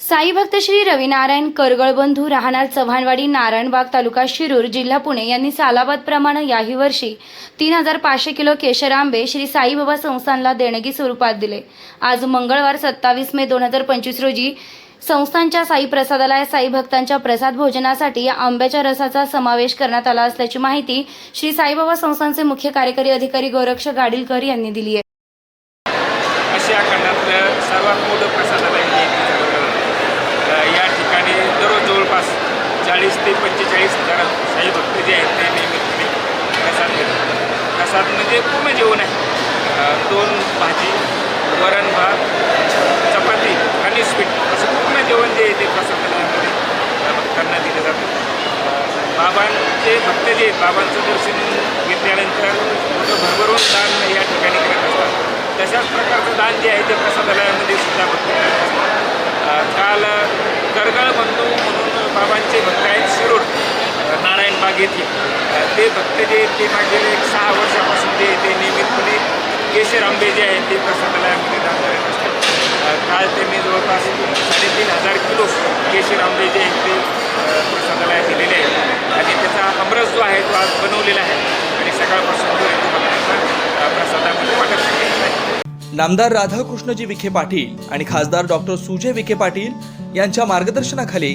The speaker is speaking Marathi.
साई भक्त श्री रविनारायण करगळबंधू राहणार चव्हाणवाडी नारायणबाग तालुका शिरूर जिल्हा पुणे यांनी सालाबादप्रमाणे याही वर्षी तीन हजार पाचशे किलो केशर आंबे श्री साईबाबा संस्थानला देणगी स्वरूपात दिले. आज मंगळवार सत्तावीस मे दोन हजार पंचवीस रोजी संस्थांच्या साई प्रसादालय साई भक्तांच्या प्रसाद भोजनासाठी या आंब्याच्या रसाचा समावेश करण्यात आला असल्याची माहिती श्री साईबाबा संस्थानचे मुख्य कार्यकारी अधिकारी गोरक्ष गाडीलकर यांनी दिली आहे. या ठिकाणी दररोज जवळपास चाळीस ते पंचेचाळीस हजार साई भक्त जे आहेत ते नियमितपणे प्रसाद घेतात. प्रसाद म्हणजे पूर्ण जेवण आहे. दोन भाजी वरण भात चपाती आणि स्वीट असं पूर्ण जेवण जे आहे ते प्रसादामध्ये भक्तांना दिलं जातं. बाबांचे भक्त जे आहेत बाबांचं दर्शन घेतल्यानंतर भरभरून दान या ठिकाणी करत असतात. तशाच प्रकारचं दान जे आहे ते प्रसादालयामध्ये सुद्धा भक्त करत असतात अ, काल करगळ बंधू म्हणून बाबांचे भक्त आहेत शिरोड अ, नारायणबाग येथील ते भक्त जे आहेत ते मागील एक सहा वर्षापासून जे ते नियमितपणे केशर आंबे जे आहेत ते प्रसादालयामध्ये दान करत असतात अ, काल त्यांनी जवळपास साडेतीन हजार किलो केशर आंबे जे आहेत ते अ, प्रसादालयात दिलेले आहेत. आणि त्याचा अमरस जो आहे तो आज बनवलेला आहे. आणि सकाळपासून जो आहे तो प्रसादामध्ये वाटत आहे. नामदार राधाकृष्णजी विखे पाटील आणि खासदार डॉक्टर सुजय विखे पाटील यांच्या मार्गदर्शनाखाली